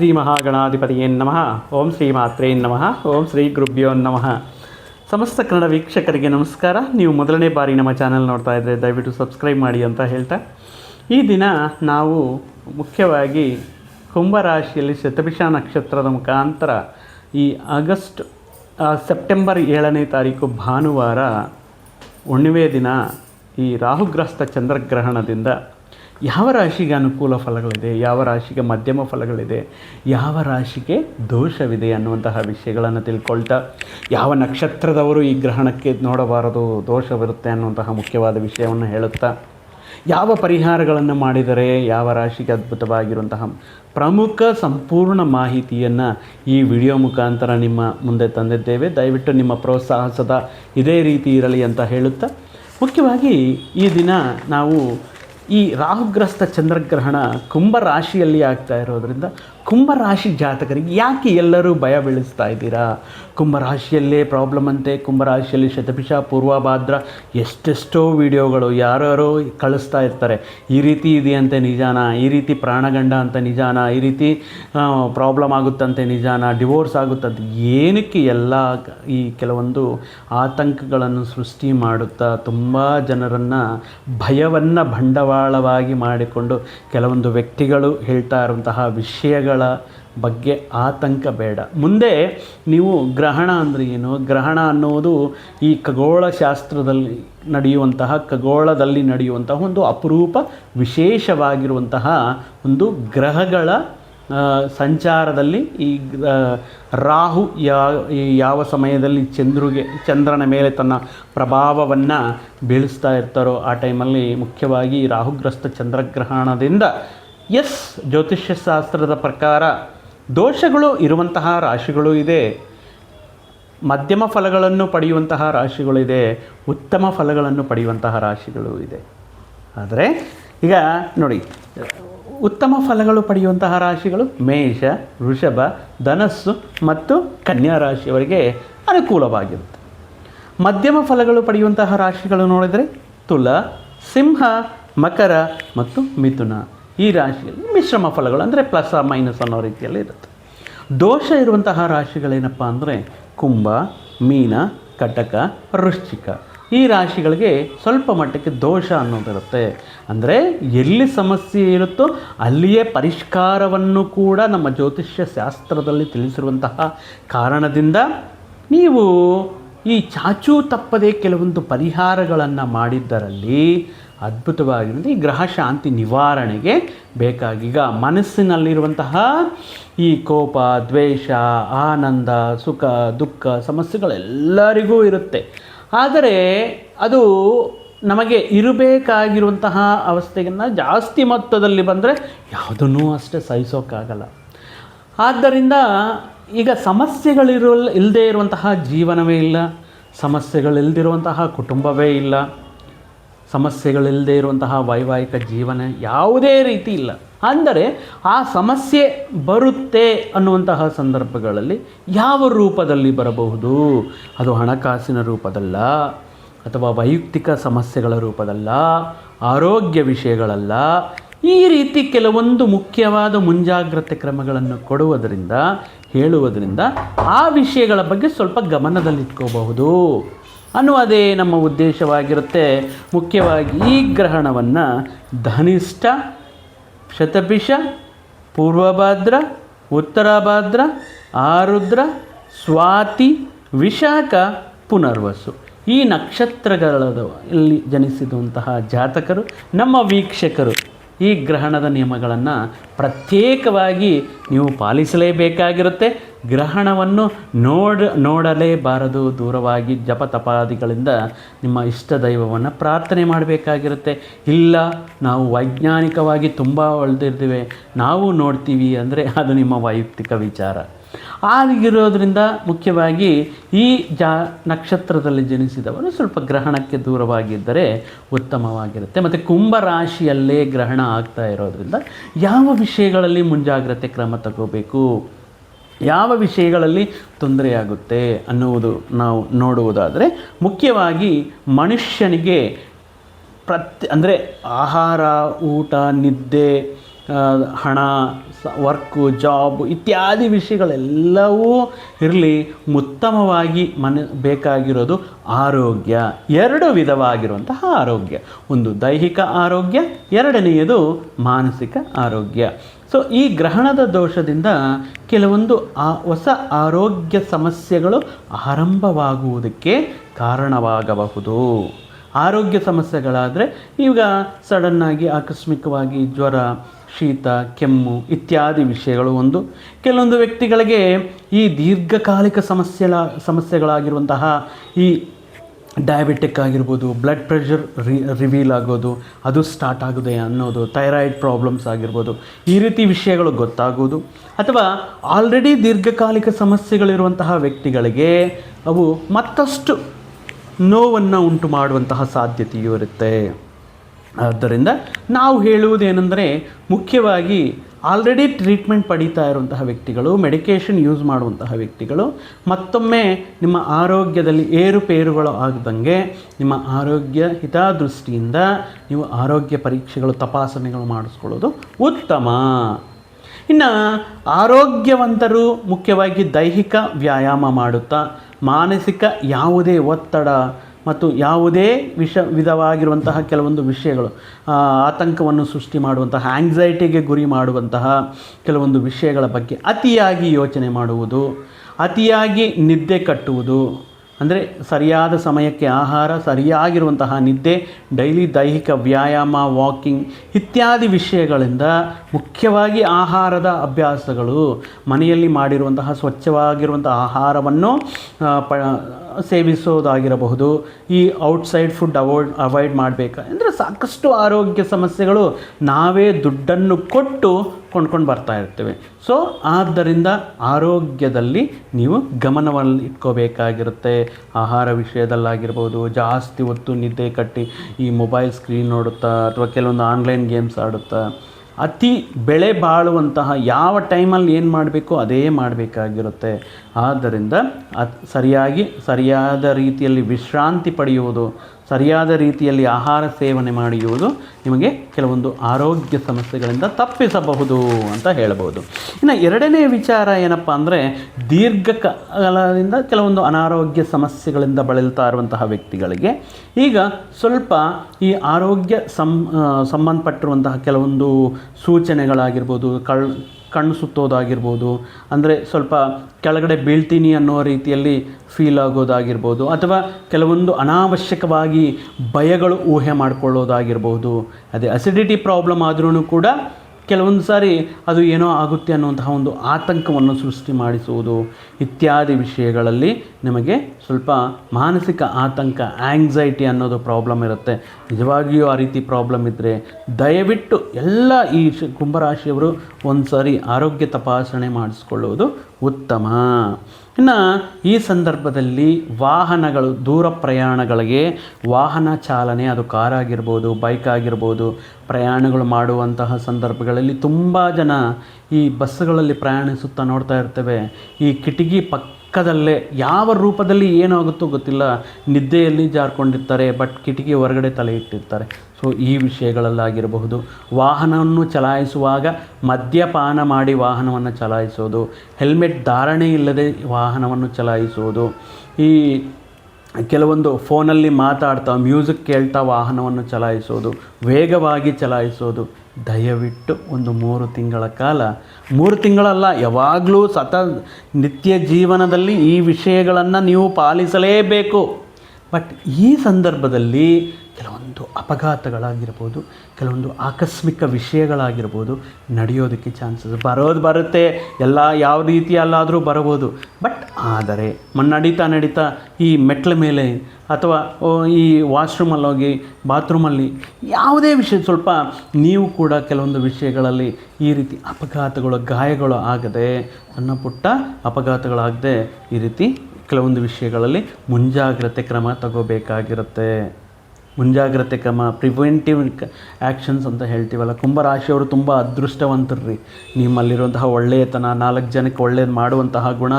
ಶ್ರೀ ಮಹಾಗಣಾಧಿಪತಿಯೇನ್ ನಮಃ. ಓಂ ಶ್ರೀ ಮಾತ್ರೇ ನಮಃ. ಓಂ ಶ್ರೀ ಗುರುಭ್ಯೋ ನಮಃ. ಸಮಸ್ತ ಕನ್ನಡ ವೀಕ್ಷಕರಿಗೆ ನಮಸ್ಕಾರ. ನೀವು ಮೊದಲನೇ ಬಾರಿ ನಮ್ಮ ಚಾನಲ್ ನೋಡ್ತಾ ಇದ್ದರೆ ದಯವಿಟ್ಟು ಸಬ್ಸ್ಕ್ರೈಬ್ ಮಾಡಿ ಅಂತ ಹೇಳ್ತಾ. ಈ ದಿನ ನಾವು ಮುಖ್ಯವಾಗಿ ಕುಂಭರಾಶಿಯಲ್ಲಿ ಶತಭಿಷ ನಕ್ಷತ್ರದ ಮುಖಾಂತರ ಈ ಆಗಸ್ಟ್ ಸೆಪ್ಟೆಂಬರ್ ಏಳನೇ ತಾರೀಕು ಭಾನುವಾರ ಹುಣ್ಣಿಮೆ ದಿನ ಈ ರಾಹುಗ್ರಸ್ತ ಚಂದ್ರಗ್ರಹಣದಿಂದ ಯಾವ ರಾಶಿಗೆ ಅನುಕೂಲ ಫಲಗಳಿದೆ? ಯಾವ ರಾಶಿಗೆ ಮಧ್ಯಮ ಫಲಗಳಿದೆ? ಯಾವ ರಾಶಿಗೆ ದೋಷವಿದೆ ಅನ್ನುವಂತಹ ವಿಷಯಗಳನ್ನು ತಿಳ್ಕೊಳ್ತಾ, ಯಾವ ನಕ್ಷತ್ರದವರು ಈ ಗ್ರಹಣಕ್ಕೆ ನೋಡಬಾರದು ದೋಷವಿರುತ್ತೆ ಅನ್ನುವಂತಹ ಮುಖ್ಯವಾದ ವಿಷಯವನ್ನು ಹೇಳುತ್ತಾ, ಯಾವ ಪರಿಹಾರಗಳನ್ನು ಮಾಡಿದರೆ ಯಾವ ರಾಶಿಗೆ ಅದ್ಭುತವಾಗಿರುವಂತಹ ಪ್ರಮುಖ ಸಂಪೂರ್ಣ ಮಾಹಿತಿಯನ್ನು ಈ ವಿಡಿಯೋ ಮುಖಾಂತರ ನಿಮ್ಮ ಮುಂದೆ ತಂದಿದ್ದೇವೆ. ದಯವಿಟ್ಟು ನಿಮ್ಮ ಪ್ರೋತ್ಸಾಹ ಸದಾ ಇದೇ ರೀತಿ ಇರಲಿ ಅಂತ ಹೇಳುತ್ತಾ, ಮುಖ್ಯವಾಗಿ ಈ ದಿನ ನಾವು ಈ ರಾಹುಗ್ರಸ್ತ ಚಂದ್ರಗ್ರಹಣ ಕುಂಭ ರಾಶಿಯಲ್ಲಿ ಆಗ್ತಾ ಇರೋದ್ರಿಂದ ಕುಂಭ ರಾಶಿ ಜಾತಕರಿಗೆ ಯಾಕೆ ಎಲ್ಲರೂ ಭಯ ಬೀಳಿಸ್ತಾ ಇದ್ದೀರಾ? ಕುಂಭರಾಶಿಯಲ್ಲೇ ಪ್ರಾಬ್ಲಮ್ ಅಂತೆ. ಕುಂಭರಾಶಿಯಲ್ಲಿ ಶತಪಿಷ ಪೂರ್ವಭಾದ್ರ, ಎಷ್ಟೆಷ್ಟೋ ವಿಡಿಯೋಗಳು ಯಾರ್ಯಾರೋ ಕಳಿಸ್ತಾ ಇರ್ತಾರೆ. ಈ ರೀತಿ ಇದೆಯಂತೆ ನಿಜಾನ? ಈ ರೀತಿ ಪ್ರಾಣಗಂಡ ಅಂತ ನಿಜಾನ? ಈ ರೀತಿ ಪ್ರಾಬ್ಲಮ್ ಆಗುತ್ತಂತೆ ನಿಜಾನ? ಡಿವೋರ್ಸ್ ಆಗುತ್ತಂತೆ? ಏನಕ್ಕೆ ಎಲ್ಲ ಈ ಕೆಲವೊಂದು ಆತಂಕಗಳನ್ನು ಸೃಷ್ಟಿ ಮಾಡುತ್ತಾ ತುಂಬ ಜನರನ್ನು ಭಯವನ್ನು ಬಂಡವಾಳವಾಗಿ ಮಾಡಿಕೊಂಡು ಕೆಲವೊಂದು ವ್ಯಕ್ತಿಗಳು ಹೇಳ್ತಾ ಇರುವಂತಹ ವಿಷಯಗಳ ಬಗ್ಗೆ ಆತಂಕ ಬೇಡ. ಮುಂದೆ ನೀವು ಗ್ರಹಣ ಅಂದರೆ ಏನು? ಗ್ರಹಣ ಅನ್ನೋದು ಈ ಖಗೋಳಶಾಸ್ತ್ರದಲ್ಲಿ ನಡೆಯುವಂತಹ, ಖಗೋಳದಲ್ಲಿ ನಡೆಯುವಂತಹ ಒಂದು ಅಪರೂಪ, ವಿಶೇಷವಾಗಿರುವಂತಹ ಒಂದು ಗ್ರಹಗಳ ಸಂಚಾರದಲ್ಲಿ ಈ ರಾಹು ಯಾವ ಸಮಯದಲ್ಲಿ ಚಂದ್ರುಗೆ, ಚಂದ್ರನ ಮೇಲೆ ತನ್ನ ಪ್ರಭಾವವನ್ನು ಬೀಳಿಸ್ತಾ ಇರ್ತಾರೋ ಆ ಟೈಮಲ್ಲಿ ಮುಖ್ಯವಾಗಿ ರಾಹುಗ್ರಸ್ತ ಚಂದ್ರಗ್ರಹಣದಿಂದ ಎಸ್, ಜ್ಯೋತಿಷ್ಯಶಾಸ್ತ್ರದ ಪ್ರಕಾರ ದೋಷಗಳು ಇರುವಂತಹ ರಾಶಿಗಳು ಇದೆ. ಮಧ್ಯಮ ಫಲಗಳನ್ನು ಪಡೆಯುವಂತಹ ರಾಶಿಗಳಿದೆ ಉತ್ತಮ ಫಲಗಳನ್ನು ಪಡೆಯುವಂತಹ ರಾಶಿಗಳು ಇದೆ. ಆದರೆ, ಈಗ ನೋಡಿ, ಉತ್ತಮ ಫಲಗಳು ಪಡೆಯುವಂತಹ ರಾಶಿಗಳು ಮೇಷ, ವೃಷಭ, ಧನಸ್ಸು ಮತ್ತು ಕನ್ಯಾ ರಾಶಿಯವರಿಗೆ ಅನುಕೂಲವಾಗಿರುತ್ತೆ. ಮಧ್ಯಮ ಫಲಗಳು ಪಡೆಯುವಂತಹ ರಾಶಿಗಳು ನೋಡಿದರೆ, ತುಲ, ಸಿಂಹ, ಮಕರ ಮತ್ತು ಮಿಥುನ. ಈ ರಾಶಿಯಲ್ಲಿ ಮಿಶ್ರಮ ಫಲಗಳು ಅಂದರೆ ಪ್ಲಸ್ ಮೈನಸ್ ಅನ್ನೋ ರೀತಿಯಲ್ಲಿ ಇರುತ್ತೆ. ದೋಷ ಇರುವಂತಹ ರಾಶಿಗಳೇನಪ್ಪ ಅಂದರೆ ಕುಂಭ, ಮೀನ, ಕಟಕ, ವೃಶ್ಚಿಕ. ಈ ರಾಶಿಗಳಿಗೆ ಸ್ವಲ್ಪ ಮಟ್ಟಕ್ಕೆ ದೋಷ ಅನ್ನೋದಿರುತ್ತೆ. ಅಂದರೆ ಎಲ್ಲಿ ಸಮಸ್ಯೆ ಇರುತ್ತೋ ಅಲ್ಲಿಯೇ ಪರಿಷ್ಕಾರವನ್ನು ಕೂಡ ನಮ್ಮ ಜ್ಯೋತಿಷ್ಯ ಶಾಸ್ತ್ರದಲ್ಲಿ ತಿಳಿಸಿರುವಂತಹ ಕಾರಣದಿಂದ ನೀವು ಈ ಚಾಚೂ ತಪ್ಪದೇ ಕೆಲವೊಂದು ಪರಿಹಾರಗಳನ್ನು ಮಾಡಿದ್ದರಲ್ಲಿ ಅದ್ಭುತವಾಗಿರುತ್ತೆ ಈ ಗ್ರಹ ಶಾಂತಿ ನಿವಾರಣೆಗೆ ಬೇಕಾಗಿ ಈಗ ಮನಸ್ಸಿನಲ್ಲಿರುವಂತಹ ಈ ಕೋಪ, ದ್ವೇಷ, ಆನಂದ, ಸುಖ, ದುಃಖ ಸಮಸ್ಯೆಗಳೆಲ್ಲರಿಗೂ ಇರುತ್ತೆ. ಆದರೆ ಅದು ನಮಗೆ ಇರಬೇಕಾಗಿರುವಂತಹ ಅವಸ್ಥೆಯನ್ನು ಜಾಸ್ತಿ ಮೊತ್ತದಲ್ಲಿ ಬಂದರೆ ಯಾವುದನ್ನೂ ಅಷ್ಟೇ ಸಹಿಸೋಕ್ಕಾಗಲ್ಲ. ಆದ್ದರಿಂದ ಈಗ ಸಮಸ್ಯೆಗಳಿರೋ ಇಲ್ಲದೇ ಇರುವಂತಹ ಜೀವನವೇ ಇಲ್ಲ, ಸಮಸ್ಯೆಗಳಿಲ್ದಿರುವಂತಹ ಕುಟುಂಬವೇ ಇಲ್ಲ ಸಮಸ್ಯೆಗಳಿಲ್ಲದೆ ಇರುವಂತಹ ವೈವಾಹಿಕ ಜೀವನ ಯಾವುದೇ ರೀತಿ ಇಲ್ಲ. ಅಂದರೆ ಆ ಸಮಸ್ಯೆ ಬರುತ್ತೆ ಅನ್ನುವಂತಹ ಸಂದರ್ಭಗಳಲ್ಲಿ ಯಾವ ರೂಪದಲ್ಲಿ ಬರಬಹುದು? ಅದು ಹಣಕಾಸಿನ ರೂಪದಲ್ಲ, ಅಥವಾ ವೈಯಕ್ತಿಕ ಸಮಸ್ಯೆಗಳ ರೂಪದಲ್ಲ, ಆರೋಗ್ಯ ವಿಷಯಗಳಲ್ಲ. ಈ ರೀತಿ ಕೆಲವೊಂದು ಮುಖ್ಯವಾದ ಮುಂಜಾಗ್ರತೆ ಕ್ರಮಗಳನ್ನು ಕೊಡುವುದರಿಂದ, ಹೇಳುವುದರಿಂದ ಆ ವಿಷಯಗಳ ಬಗ್ಗೆ ಸ್ವಲ್ಪ ಗಮನದಲ್ಲಿಟ್ಕೋಬಹುದು. ಅನ್ನುವುದೇ ನಮ್ಮ ಉದ್ದೇಶವಾಗಿರುತ್ತೆ. ಮುಖ್ಯವಾಗಿ ಈ ಗ್ರಹಣವನ್ನು ಧನಿಷ್ಠ ಶತಪಿಷ ಪೂರ್ವಭಾದ್ರ, ಉತ್ತರಭಾದ್ರ, ಆರುದ್ರ, ಸ್ವಾತಿ, ವಿಶಾಖ, ಪುನರ್ವಸು. ಈ ನಕ್ಷತ್ರಗಳಲ್ಲಿ ಜನಿಸಿದಂತಹ ಜಾತಕರು, ನಮ್ಮ ವೀಕ್ಷಕರು. ಈ ಗ್ರಹಣದ ನಿಯಮಗಳನ್ನು ಪ್ರತ್ಯೇಕವಾಗಿ ನೀವು ಪಾಲಿಸಲೇಬೇಕಾಗಿರುತ್ತೆ. ಗ್ರಹಣವನ್ನು ನೋಡ, ನೋಡಲೇಬಾರದು. ದೂರವಾಗಿ ಜಪ ತಪಾದಿಗಳಿಂದ ನಿಮ್ಮ ಇಷ್ಟ ದೈವವನ್ನು ಪ್ರಾರ್ಥನೆ ಮಾಡಬೇಕಾಗಿರುತ್ತೆ. ಇಲ್ಲ, ನಾವು ವೈಜ್ಞಾನಿಕವಾಗಿ ತುಂಬ ಒಳ್ದಿರ್ತೀವಿ ನಾವು ನೋಡ್ತೀವಿ ಅಂದರೆ ಅದು ನಿಮ್ಮ ವೈಯಕ್ತಿಕ ವಿಚಾರ. ಆಗಿರೋದ್ರಿಂದ ಮುಖ್ಯವಾಗಿ ಈ ಜಾ ನಕ್ಷತ್ರದಲ್ಲಿ ಜನಿಸಿದವರು ಸ್ವಲ್ಪ ಗ್ರಹಣಕ್ಕೆ ದೂರವಾಗಿದ್ದರೆ ಉತ್ತಮವಾಗಿರುತ್ತೆ. ಮತ್ತು ಕುಂಭ ರಾಶಿಯಲ್ಲೇ ಗ್ರಹಣ ಆಗ್ತಾ ಇರೋದ್ರಿಂದ ಯಾವ ವಿಷಯಗಳಲ್ಲಿ ಮುಂಜಾಗ್ರತೆ ಕ್ರಮ ತಗೋಬೇಕು? ಯಾವ ವಿಷಯಗಳಲ್ಲಿ ತೊಂದರೆಯಾಗುತ್ತೆ ಅನ್ನುವುದು ನಾವು ನೋಡುವುದಾದರೆ ಮುಖ್ಯವಾಗಿ ಮನುಷ್ಯನಿಗೆ ಪ್ರತಿ ಅಂದರೆ ಆಹಾರ, ಊಟ, ನಿದ್ದೆ ಹಣ, ಸ ವರ್ಕು ಜಾಬ್ ಇತ್ಯಾದಿ ವಿಷಯಗಳೆಲ್ಲವೂ ಇರಲಿ ಉತ್ತಮವಾಗಿ ಮನೆ, ಬೇಕಾಗಿರೋದು ಆರೋಗ್ಯ. ಎರಡು ವಿಧವಾಗಿರುವಂತಹ ಆರೋಗ್ಯ. ಒಂದು ದೈಹಿಕ ಆರೋಗ್ಯ, ಎರಡನೆಯದು ಮಾನಸಿಕ ಆರೋಗ್ಯ. ಸೊ ಈ ಗ್ರಹಣದ ದೋಷದಿಂದ ಕೆಲವೊಂದು ಆ ಹೊಸ ಆರೋಗ್ಯ ಸಮಸ್ಯೆಗಳು ಆರಂಭವಾಗುವುದಕ್ಕೆ ಕಾರಣವಾಗಬಹುದು. ಆರೋಗ್ಯ ಸಮಸ್ಯೆಗಳಾದರೆ ಈಗ ಸಡನ್ನಾಗಿ ಆಕಸ್ಮಿಕವಾಗಿ ಜ್ವರ ಶೀತ, ಕೆಮ್ಮು ಇತ್ಯಾದಿ ವಿಷಯಗಳು ಒಂದು. ಕೆಲವೊಂದು ವ್ಯಕ್ತಿಗಳಿಗೆ ಈ ದೀರ್ಘಕಾಲಿಕ ಸಮಸ್ಯೆಗಳ ಸಮಸ್ಯೆಗಳಾಗಿರುವಂತಹ ಈ ಡಯಾಬಿಟಿಕ್ ಆಗಿರ್ಬೋದು ಬ್ಲಡ್ ಪ್ರೆಷರ್ ರಿ ರಿವೀಲ್ ಆಗೋದು, ಅದು ಸ್ಟಾರ್ಟ್ ಆಗಿದೆ ಅನ್ನೋದು ಥೈರಾಯ್ಡ್ ಪ್ರಾಬ್ಲಮ್ಸ್ ಆಗಿರ್ಬೋದು, ಈ ರೀತಿ ವಿಷಯಗಳು ಗೊತ್ತಾಗೋದು. ಅಥವಾ ಆಲ್ರೆಡಿ ದೀರ್ಘಕಾಲಿಕ ಸಮಸ್ಯೆಗಳಿರುವಂತಹ ವ್ಯಕ್ತಿಗಳಿಗೆ ಅವು ಮತ್ತಷ್ಟು ನೋವನ್ನು ಉಂಟು ಮಾಡುವಂತಹ ಸಾಧ್ಯತೆಯೂ ಇರುತ್ತೆ. ಆದ್ದರಿಂದ ನಾವು ಹೇಳುವುದೇನೆಂದರೆ ಮುಖ್ಯವಾಗಿ ಆಲ್ರೆಡಿ ಟ್ರೀಟ್ಮೆಂಟ್ ಪಡೀತಾ ಇರುವಂತಹ ವ್ಯಕ್ತಿಗಳು ಮೆಡಿಕೇಷನ್ ಯೂಸ್ ಮಾಡುವಂತಹ ವ್ಯಕ್ತಿಗಳು, ಮತ್ತೊಮ್ಮೆ ನಿಮ್ಮ ಆರೋಗ್ಯದಲ್ಲಿ ಏರುಪೇರುಗಳು ಆಗದಂಗೆ ನಿಮ್ಮ ಆರೋಗ್ಯ ಹಿತಾದೃಷ್ಟಿಯಿಂದ ನೀವು ಆರೋಗ್ಯ ಪರೀಕ್ಷೆಗಳು, ತಪಾಸಣೆಗಳು ಮಾಡಿಸ್ಕೊಳ್ಳೋದು ಉತ್ತಮ. ಇನ್ನು ಆರೋಗ್ಯವಂತರು ಮುಖ್ಯವಾಗಿ ದೈಹಿಕ ವ್ಯಾಯಾಮ ಮಾಡುತ್ತಾ ಮಾನಸಿಕ ಯಾವುದೇ ಒತ್ತಡ ಮತ್ತು ಯಾವುದೇ ವಿಷ ವಿಧವಾಗಿರುವಂತಹ ಕೆಲವೊಂದು ವಿಷಯಗಳು ಆತಂಕವನ್ನು ಸೃಷ್ಟಿ ಮಾಡುವಂತಹ ಆಂಗ್ಸೈಟಿಗೆ ಗುರಿ ಮಾಡುವಂತಹ ಕೆಲವೊಂದು ವಿಷಯಗಳ ಬಗ್ಗೆ ಅತಿಯಾಗಿ ಯೋಚನೆ ಮಾಡುವುದು, ಅತಿಯಾಗಿ ನಿದ್ದೆ ಕಟ್ಟುವುದು, ಅಂದರೆ ಸರಿಯಾದ ಸಮಯಕ್ಕೆ ಆಹಾರ, ಸರಿಯಾಗಿರುವಂತಹ ನಿದ್ದೆ, ಡೈಲಿ ದೈಹಿಕ ವ್ಯಾಯಾಮ, ವಾಕಿಂಗ್ ಇತ್ಯಾದಿ ವಿಷಯಗಳಿಂದ ಮುಖ್ಯವಾಗಿ ಆಹಾರದ ಅಭ್ಯಾಸಗಳು, ಮನೆಯಲ್ಲಿ ಮಾಡಿರುವಂತಹ ಸ್ವಚ್ಛವಾಗಿರುವಂಥ ಆಹಾರವನ್ನು ಪ ಸೇವಿಸೋದಾಗಿರಬಹುದು, ಈ ಔಟ್ಸೈಡ್ ಫುಡ್ ಅವಾಯ್ಡ್ ಅವಾಯ್ಡ್ ಮಾಡಬೇಕು. ಅಂದರೆ ಸಾಕಷ್ಟು ಆರೋಗ್ಯ ಸಮಸ್ಯೆಗಳು ನಾವೇ ದುಡ್ಡನ್ನು ಕೊಟ್ಟು ಕೊಂಡ್ಕೊಂಡು ಬರ್ತಾ ಇರ್ತೇವೆ. ಸೊ ಆದ್ದರಿಂದ ಆರೋಗ್ಯದಲ್ಲಿ ನೀವು ಗಮನವನ್ನು ಇಟ್ಕೋಬೇಕಾಗಿರುತ್ತೆ. ಆಹಾರ ವಿಷಯದಲ್ಲಾಗಿರ್ಬೋದು, ಜಾಸ್ತಿ ಹೊತ್ತು ನಿದ್ದೆ ಕಟ್ಟಿ ಈ ಮೊಬೈಲ್ ಸ್ಕ್ರೀನ್ ನೋಡುತ್ತಾ, ಅಥವಾ ಕೆಲವೊಂದು ಆನ್ಲೈನ್ ಗೇಮ್ಸ್ ಆಡುತ್ತಾ ಅತಿ ಬೆಳೆ ಬಾಳುವಂತಹ ಯಾವ ಟೈಮಲ್ಲಿ ಏನು ಮಾಡಬೇಕು, ಅದೇ ಮಾಡಬೇಕಾಗಿರುತ್ತೆ. ಆದ್ದರಿಂದ ಅದು ಸರಿಯಾಗಿ, ಸರಿಯಾದ ರೀತಿಯಲ್ಲಿ ವಿಶ್ರಾಂತಿ ಪಡೆಯುವುದು ಸರಿಯಾದ ರೀತಿಯಲ್ಲಿ ಆಹಾರ ಸೇವನೆ ಮಾಡಿಯುವುದು ನಿಮಗೆ ಕೆಲವೊಂದು ಆರೋಗ್ಯ ಸಮಸ್ಯೆಗಳಿಂದ ತಪ್ಪಿಸಬಹುದು ಅಂತ ಹೇಳಬಹುದು. ಇನ್ನು ಎರಡನೇ ವಿಚಾರ ಏನಪ್ಪ ಅಂದರೆ ದೀರ್ಘಕಾಲದಿಂದ ಕೆಲವೊಂದು ಅನಾರೋಗ್ಯ ಸಮಸ್ಯೆಗಳಿಂದ ಬಳಲ್ತಾ ಇರುವಂತಹ ವ್ಯಕ್ತಿಗಳಿಗೆ ಈಗ ಸ್ವಲ್ಪ ಈ ಆರೋಗ್ಯ ಸಂ ಸಂಬಂಧಪಟ್ಟಿರುವಂತಹ ಕೆಲವೊಂದು ಸೂಚನೆಗಳಾಗಿರ್ಬೋದು, ಕಳ್ ಕಣ್ಣು ಸುತ್ತೋದಾಗಿರ್ಬೋದು, ಅಂದರೆ ಸ್ವಲ್ಪ ಕೆಳಗಡೆ ಬೀಳ್ತೀನಿ ಅನ್ನೋ ರೀತಿಯಲ್ಲಿ ಫೀಲ್ ಆಗೋದಾಗಿರ್ಬೋದು, ಅಥವಾ ಕೆಲವೊಂದು ಅನಾವಶ್ಯಕವಾಗಿ ಭಯಗಳು ಊಹೆ ಮಾಡಿಕೊಳ್ಳೋದಾಗಿರ್ಬೋದು, ಅದೇ ಅಸಿಡಿಟಿ ಪ್ರಾಬ್ಲಮ್ ಆದ್ರೂ ಕೂಡ ಕೆಲವೊಂದು ಸಾರಿ ಅದು ಏನೋ ಆಗುತ್ತೆ ಅನ್ನುವಂತಹ ಒಂದು ಆತಂಕವನ್ನು ಸೃಷ್ಟಿ ಮಾಡಿಸುವುದು ಇತ್ಯಾದಿ ವಿಷಯಗಳಲ್ಲಿ ನಿಮಗೆ ಸ್ವಲ್ಪ ಮಾನಸಿಕ ಆತಂಕ ಆ್ಯಂಗ್ಸೈಟಿ ಅನ್ನೋದು ಪ್ರಾಬ್ಲಮ್ ಇರುತ್ತೆ. ನಿಜವಾಗಿಯೂ ಆ ರೀತಿ ಪ್ರಾಬ್ಲಮ್ ಇದ್ದರೆ ದಯವಿಟ್ಟು ಎಲ್ಲ ಈ ಕುಂಭರಾಶಿಯವರು ಒಂದು ಸಾರಿ ಆರೋಗ್ಯ ತಪಾಸಣೆ ಮಾಡಿಸ್ಕೊಳ್ಳುವುದು ಉತ್ತಮ. ಇನ್ನು ಈ ಸಂದರ್ಭದಲ್ಲಿ ವಾಹನಗಳು, ದೂರ ಪ್ರಯಾಣಗಳಿಗೆ ವಾಹನ ಚಾಲನೆ, ಅದು ಕಾರ್ ಆಗಿರ್ಬೋದು, ಬೈಕ್ ಆಗಿರ್ಬೋದು, ಪ್ರಯಾಣಗಳು ಮಾಡುವಂತಹ ಸಂದರ್ಭಗಳಲ್ಲಿ ತುಂಬ ಜನ ಈ ಬಸ್ಸುಗಳಲ್ಲಿ ಪ್ರಯಾಣಿಸುತ್ತಾ ನೋಡ್ತಾ ಇರ್ತೇವೆ. ಈ ಕಿಟಕಿ ಪಕ್ಕದಲ್ಲೇ ಯಾವ ರೂಪದಲ್ಲಿ ಏನಾಗುತ್ತೋ ಗೊತ್ತಿಲ್ಲ, ನಿದ್ದೆಯಲ್ಲಿ ಜಾರ್ಕೊಂಡಿರ್ತಾರೆ, ಬಟ್ ಕಿಟಕಿ ಹೊರಗಡೆ ತಲೆ ಇಟ್ಟಿರ್ತಾರೆ. ಸೊ ಈ ವಿಷಯಗಳಲ್ಲಾಗಿರಬಹುದು. ವಾಹನವನ್ನು ಚಲಾಯಿಸುವಾಗ ಮದ್ಯಪಾನ ಮಾಡಿ ವಾಹನವನ್ನು ಚಲಾಯಿಸೋದು, ಹೆಲ್ಮೆಟ್ ಧಾರಣೆ ಇಲ್ಲದೆ ವಾಹನವನ್ನು ಚಲಾಯಿಸೋದು. ಈ ಕೆಲವೊಂದು ಫೋನಲ್ಲಿ ಮಾತಾಡ್ತಾ, ಮ್ಯೂಸಿಕ್ ಕೇಳ್ತಾ ವಾಹನವನ್ನು ಚಲಾಯಿಸೋದು, ವೇಗವಾಗಿ ಚಲಾಯಿಸೋದು. ದಯವಿಟ್ಟು ಒಂದು ಮೂರು ತಿಂಗಳ ಕಾಲ, ಮೂರು ತಿಂಗಳಲ್ಲ, ಯಾವಾಗಲೂ ಸತ ನಿತ್ಯ ಜೀವನದಲ್ಲಿ ಈ ವಿಷಯಗಳನ್ನು ನೀವು ಪಾಲಿಸಲೇಬೇಕು. ಬಟ್ ಈ ಸಂದರ್ಭದಲ್ಲಿ ಕೆಲವೊಂದು ಅಪಘಾತಗಳಾಗಿರ್ಬೋದು, ಕೆಲವೊಂದು ಆಕಸ್ಮಿಕ ವಿಷಯಗಳಾಗಿರ್ಬೋದು ನಡೆಯೋದಕ್ಕೆ ಚಾನ್ಸಸ್ ಬರೋದು ಬರುತ್ತೆ. ಎಲ್ಲ ಯಾವ ರೀತಿಯಲ್ಲಾದರೂ ಬರಬಹುದು ಬಟ್ ಆದರೆ ನಡೀತಾ ನಡೀತಾ ಈ ಮೆಟ್ಲ ಮೇಲೆ ಅಥವಾ ಈ ವಾಶ್ರೂಮಲ್ಲಿ ಹೋಗಿ ಬಾತ್ರೂಮಲ್ಲಿ ಯಾವುದೇ ವಿಷಯ, ಸ್ವಲ್ಪ ನೀವು ಕೂಡ ಕೆಲವೊಂದು ವಿಷಯಗಳಲ್ಲಿ ಈ ರೀತಿ ಅಪಘಾತಗಳು, ಗಾಯಗಳು ಆಗದೆ ಸಣ್ಣ ಪುಟ್ಟ ಅಪಘಾತಗಳಾಗದೆ ಈ ರೀತಿ ಕೆಲವೊಂದು ವಿಷಯಗಳಲ್ಲಿ ಮುಂಜಾಗ್ರತೆ ಕ್ರಮ ತಗೋಬೇಕಾಗಿರುತ್ತೆ. ಮುಂಜಾಗ್ರತೆ ಕ್ರಮ ಪ್ರಿವೆಂಟಿವ್ ಆ್ಯಕ್ಷನ್ಸ್ ಅಂತ ಹೇಳ್ತೀವಲ್ಲ, ಕುಂಭರಾಶಿಯವರು ತುಂಬ ಅದೃಷ್ಟವಂತರು ರೀ ನಿಮ್ಮಲ್ಲಿರುವಂತಹ ಒಳ್ಳೆಯತನ, ನಾಲ್ಕು ಜನಕ್ಕೆ ಒಳ್ಳೆಯದು ಮಾಡುವಂತಹ ಗುಣ,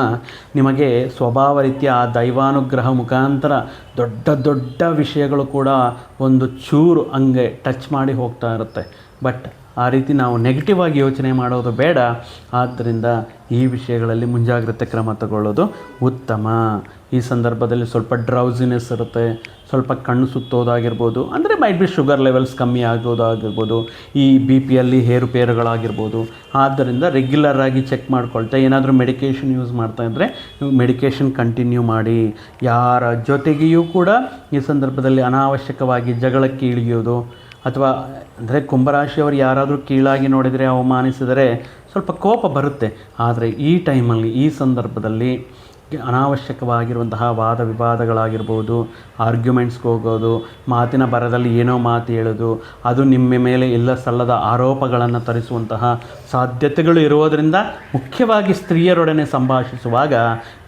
ನಿಮಗೆ ಸ್ವಭಾವ ರೀತಿಯ ಆ ದೈವಾನುಗ್ರಹ ಮುಖಾಂತರ ದೊಡ್ಡ ದೊಡ್ಡ ವಿಷಯಗಳು ಕೂಡ ಒಂದು ಚೂರು ಹಂಗೆ ಟಚ್ ಮಾಡಿ ಹೋಗ್ತಾ ಇರುತ್ತೆ. ಬಟ್ ಆ ರೀತಿ ನಾವು ನೆಗೆಟಿವ್ ಆಗಿ ಯೋಚನೆ ಮಾಡೋದು ಬೇಡ. ಆದ್ದರಿಂದ ಈ ವಿಷಯಗಳಲ್ಲಿ ಮುಂಜಾಗ್ರತೆ ಕ್ರಮ ತಗೊಳ್ಳೋದು ಉತ್ತಮ. ಈ ಸಂದರ್ಭದಲ್ಲಿ ಸ್ವಲ್ಪ ಡ್ರೌಸಿನೆಸ್ ಇರುತ್ತೆ. ಸ್ವಲ್ಪ ಕಣ್ಣು ಸುತ್ತೋದಾಗಿರ್ಬೋದು, ಅಂದರೆ ಮೈಟ್ ಬಿ ಶುಗರ್ ಲೆವೆಲ್ಸ್ ಕಮ್ಮಿ ಆಗೋದಾಗಿರ್ಬೋದು, ಈ ಬಿ ಪಿಯಲ್ಲಿ ಹೇರುಪೇರುಗಳಾಗಿರ್ಬೋದು ಆದ್ದರಿಂದ ರೆಗ್ಯುಲರ್ ಆಗಿ ಚೆಕ್ ಮಾಡ್ಕೊಳ್ತಾ, ಏನಾದರೂ ಮೆಡಿಕೇಷನ್ ಯೂಸ್ ಮಾಡ್ತಾ ಇದ್ದರೆ ಮೆಡಿಕೇಷನ್ ಕಂಟಿನ್ಯೂ ಮಾಡಿ. ಯಾರ ಜೊತೆಗೆಯೂ ಕೂಡ ಈ ಸಂದರ್ಭದಲ್ಲಿ ಅನಾವಶ್ಯಕವಾಗಿ ಜಗಳಕ್ಕೆ ಇಳಿಯೋದು ಅಥವಾ, ಅಂದರೆ ಕುಂಭರಾಶಿಯವರು ಯಾರಾದರೂ ಕೀಳಾಗಿ ನೋಡಿದರೆ ಅವಮಾನಿಸಿದರೆ ಸ್ವಲ್ಪ ಕೋಪ ಬರುತ್ತೆ. ಆದರೆ ಈ ಟೈಮಲ್ಲಿ ಈ ಸಂದರ್ಭದಲ್ಲಿ ಅನಾವಶ್ಯಕವಾಗಿರುವಂತಹ ವಾದ ವಿವಾದಗಳಾಗಿರ್ಬೋದು ಆರ್ಗ್ಯುಮೆಂಟ್ಸ್ಗೆ ಹೋಗೋದು, ಮಾತಿನ ಬರದಲ್ಲಿ ಏನೋ ಮಾತು ಹೇಳೋದು, ಅದು ನಿಮ್ಮ ಮೇಲೆ ಇಲ್ಲ ಸಲ್ಲದ ಆರೋಪಗಳನ್ನು ತರಿಸುವಂತಹ ಸಾಧ್ಯತೆಗಳು ಇರುವುದರಿಂದ ಮುಖ್ಯವಾಗಿ ಸ್ತ್ರೀಯರೊಡನೆ ಸಂಭಾಷಿಸುವಾಗ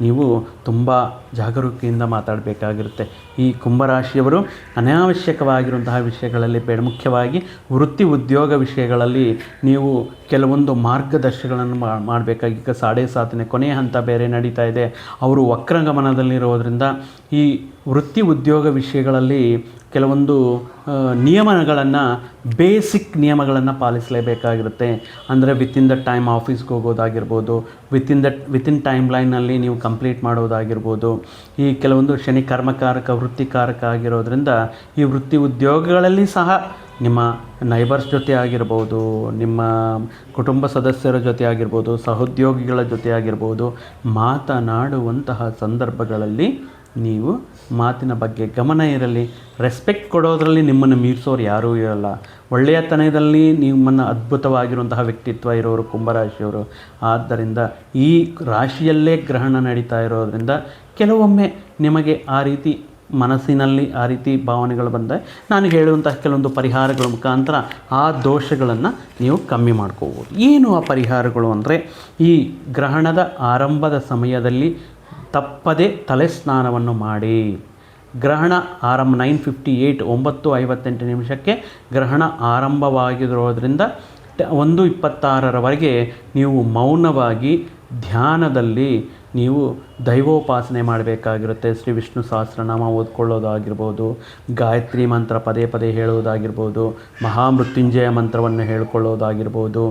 ನೀವು ತುಂಬ ಜಾಗರೂಕತೆಯಿಂದ ಮಾತಾಡಬೇಕಾಗಿರುತ್ತೆ. ಈ ಕುಂಭರಾಶಿಯವರು ಅನಾವಶ್ಯಕವಾಗಿರುವಂತಹ ವಿಷಯಗಳಲ್ಲಿ ಬೇಡ ಮುಖ್ಯವಾಗಿ ವೃತ್ತಿ ಉದ್ಯೋಗ ವಿಷಯಗಳಲ್ಲಿ ನೀವು ಕೆಲವೊಂದು ಮಾರ್ಗದರ್ಶಿಗಳನ್ನು ಮಾಡಬೇಕಾಗಿ ಈಗ ಸಾಡೆ ಸಾತಿನ ಕೊನೆಯ ಹಂತ ಬೇರೆ ನಡೀತಾ ಇದೆ. ಅವರು ವಕ್ರಗಮನದಲ್ಲಿರೋದ್ರಿಂದ ಈ ವೃತ್ತಿ ಉದ್ಯೋಗ ವಿಷಯಗಳಲ್ಲಿ ಕೆಲವೊಂದು ನಿಯಮಗಳನ್ನು, ಬೇಸಿಕ್ ನಿಯಮಗಳನ್ನು ಪಾಲಿಸಲೇಬೇಕಾಗಿರುತ್ತೆ. ಅಂದರೆ ವಿತಿನ್ ದ ಟೈಮ್ ಆಫೀಸ್ಗೆ ಹೋಗೋದಾಗಿರ್ಬೋದು ವಿತಿನ್ ದ ವಿತಿನ್ ಟೈಮ್ ಲೈನಲ್ಲಿ ನೀವು ಕಂಪ್ಲೀಟ್ ಮಾಡೋದಾಗಿರ್ಬೋದು. ಈ ಕೆಲವೊಂದು ಶನಿ ಕರ್ಮಕಾರಕ ವೃತ್ತಿಕಾರಕ ಆಗಿರೋದ್ರಿಂದ ಈ ವೃತ್ತಿ ಉದ್ಯೋಗಗಳಲ್ಲಿ ಸಹ ನಿಮ್ಮ ನೈಬರ್ಸ್ ಜೊತೆ ಆಗಿರ್ಬೋದು, ನಿಮ್ಮ ಕುಟುಂಬ ಸದಸ್ಯರ ಜೊತೆ ಆಗಿರ್ಬೋದು, ಸಹೋದ್ಯೋಗಿಗಳ ಜೊತೆ ಆಗಿರ್ಬೋದು, ಮಾತನಾಡುವಂತಹ ಸಂದರ್ಭಗಳಲ್ಲಿ ನೀವು ಮಾತಿನ ಬಗ್ಗೆ ಗಮನ ಇರಲಿ. ರೆಸ್ಪೆಕ್ಟ್ ಕೊಡೋದರಲ್ಲಿ ನಿಮ್ಮನ್ನು ಮೀರಿಸೋರು ಯಾರೂ ಇರಲ್ಲ. ಒಳ್ಳೆಯತನದಲ್ಲಿ ನಿಮ್ಮನ್ನು ಅದ್ಭುತವಾಗಿರುವಂತಹ ವ್ಯಕ್ತಿತ್ವ ಇರೋರು ಕುಂಭರಾಶಿಯವರು. ಆದ್ದರಿಂದ ಈ ರಾಶಿಯಲ್ಲೇ ಗ್ರಹಣ ನಡೀತಾ ಇರೋದರಿಂದ ಕೆಲವೊಮ್ಮೆ ನಿಮಗೆ ಆ ರೀತಿ ಮನಸ್ಸಿನಲ್ಲಿ ಆ ರೀತಿ ಭಾವನೆಗಳು ಬಂದರೆ ನಾನು ಹೇಳುವಂತಹ ಕೆಲವೊಂದು ಪರಿಹಾರಗಳ ಮುಖಾಂತರ ಆ ದೋಷಗಳನ್ನು ನೀವು ಕಮ್ಮಿ ಮಾಡ್ಕೋಬೋದು. ಏನು ಆ ಪರಿಹಾರಗಳು ಅಂದರೆ ಈ ಗ್ರಹಣದ ಆರಂಭದ ಸಮಯದಲ್ಲಿ ತಪ್ಪದೆ ತಲೆ ಸ್ನಾನವನ್ನು ಮಾಡಿ. ಗ್ರಹಣ ಆರಂಭ ನೈನ್ ಫಿಫ್ಟಿ ಏಯ್ಟ್ ಒಂಬತ್ತು ಐವತ್ತೆಂಟು ನಿಮಿಷಕ್ಕೆ ಗ್ರಹಣ ಆರಂಭವಾಗಿರೋದ್ರಿಂದ ಒಂದು ಇಪ್ಪತ್ತಾರರವರೆಗೆ ನೀವು ಮೌನವಾಗಿ ಧ್ಯಾನದಲ್ಲಿ ನೀವು ದೈವೋಪಾಸನೆ ಮಾಡಬೇಕಾಗಿರುತ್ತೆ. ಶ್ರೀ ವಿಷ್ಣು ಸಹಸ್ರನಾಮ ಓದ್ಕೊಳ್ಳೋದಾಗಿರ್ಬೋದು, ಗಾಯತ್ರಿ ಮಂತ್ರ ಪದೇ ಪದೇ ಹೇಳುವುದಾಗಿರ್ಬೋದು ಮಹಾಮೃತ್ಯುಂಜಯ ಮಂತ್ರವನ್ನು ಹೇಳ್ಕೊಳ್ಳೋದಾಗಿರ್ಬೋದು,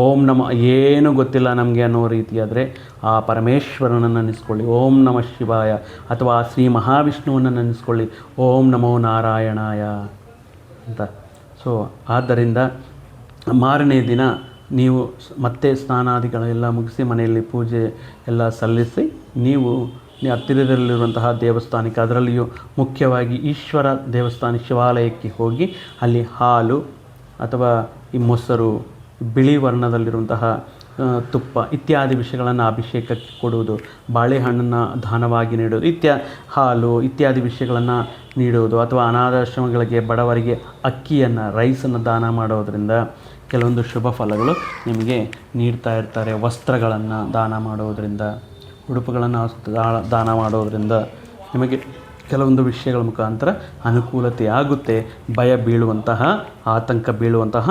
ಓಂ ನಮ, ಏನು ಗೊತ್ತಿಲ್ಲ ನಮಗೆ ಅನ್ನೋ ರೀತಿಯಾದರೆ ಆ ಪರಮೇಶ್ವರನನ್ನು ನೆನೆಸ್ಕೊಳ್ಳಿ, ಓಂ ನಮ ಶಿವಾಯ ಅಥವಾ ಶ್ರೀ ಮಹಾವಿಷ್ಣುವನ್ನು ನೆನೆಸ್ಕೊಳ್ಳಿ, ಓಂ ನಮೋ ನಾರಾಯಣಾಯ ಅಂತ. ಸೊ ಆದ್ದರಿಂದ ಮಾರನೇ ದಿನ ನೀವು ಮತ್ತೆ ಸ್ನಾನಾದಿಗಳೆಲ್ಲ ಮುಗಿಸಿ ಮನೆಯಲ್ಲಿ ಪೂಜೆ ಎಲ್ಲ ಸಲ್ಲಿಸಿ ನೀವು ಹತ್ತಿರದಲ್ಲಿರುವಂತಹ ದೇವಸ್ಥಾನಕ್ಕೆ, ಅದರಲ್ಲಿಯೂ ಮುಖ್ಯವಾಗಿ ಈಶ್ವರ ದೇವಸ್ಥಾನ ಶಿವಾಲಯಕ್ಕೆ ಹೋಗಿ ಅಲ್ಲಿ ಹಾಲು ಅಥವಾ ಈ ಮೊಸರು, ಬಿಳಿ ವರ್ಣದಲ್ಲಿರುವಂತಹ ತುಪ್ಪ ಇತ್ಯಾದಿ ವಿಷಯಗಳನ್ನು ಅಭಿಷೇಕಕ್ಕೆ ಕೊಡುವುದು, ಬಾಳೆಹಣ್ಣನ್ನು ದಾನವಾಗಿ ನೀಡೋದು ಇತ್ಯಾ, ಹಾಲು ಇತ್ಯಾದಿ ವಿಷಯಗಳನ್ನು ನೀಡುವುದು ಅಥವಾ ಅನಾಥಾಶ್ರಮಗಳಿಗೆ ಬಡವರಿಗೆ ಅಕ್ಕಿಯನ್ನು ರೈಸನ್ನು ದಾನ ಮಾಡೋದರಿಂದ ಕೆಲವೊಂದು ಶುಭ ಫಲಗಳು ನಿಮಗೆ ನೀಡ್ತಾ ಇರ್ತಾರೆ. ವಸ್ತ್ರಗಳನ್ನು ದಾನ ಮಾಡೋದರಿಂದ, ಉಡುಪುಗಳನ್ನು ದಾನ ಮಾಡೋದರಿಂದ ನಿಮಗೆ ಕೆಲವೊಂದು ವಿಷಯಗಳ ಮುಖಾಂತರ ಅನುಕೂಲತೆ ಆಗುತ್ತೆ. ಭಯ ಬೀಳುವಂತಹ, ಆತಂಕ ಬೀಳುವಂತಹ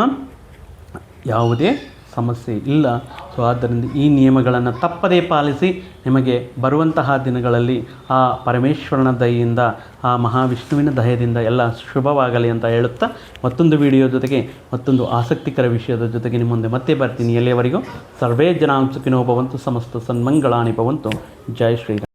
ಯಾವುದೇ ಸಮಸ್ಯೆ ಇಲ್ಲ. ಸೊ ಆದ್ದರಿಂದ ಈ ನಿಯಮಗಳನ್ನು ತಪ್ಪದೇ ಪಾಲಿಸಿ ನಿಮಗೆ ಬರುವಂತಹ ದಿನಗಳಲ್ಲಿ ಆ ಪರಮೇಶ್ವರನ ದಯೆಯಿಂದ, ಆ ಮಹಾವಿಷ್ಣುವಿನ ದಯದಿಂದ ಎಲ್ಲ ಶುಭವಾಗಲಿ ಅಂತ ಹೇಳುತ್ತಾ ಮತ್ತೊಂದು ವಿಡಿಯೋ ಜೊತೆಗೆ, ಮತ್ತೊಂದು ಆಸಕ್ತಿಕರ ವಿಷಯದ ಜೊತೆಗೆ ನಿಮ್ಮ ಮುಂದೆ ಮತ್ತೆ ಬರ್ತೀನಿ. ಎಲ್ಲಿಯವರೆಗೂ ಸರ್ವೇ ಜನಾಂಸುಕಿನೋ ಭವಂತು ಸಮಸ್ತ ಸನ್ಮಂಗಳಾನಿ ಭವಂತು ಜೈ ಶ್ರೀರಾಮ್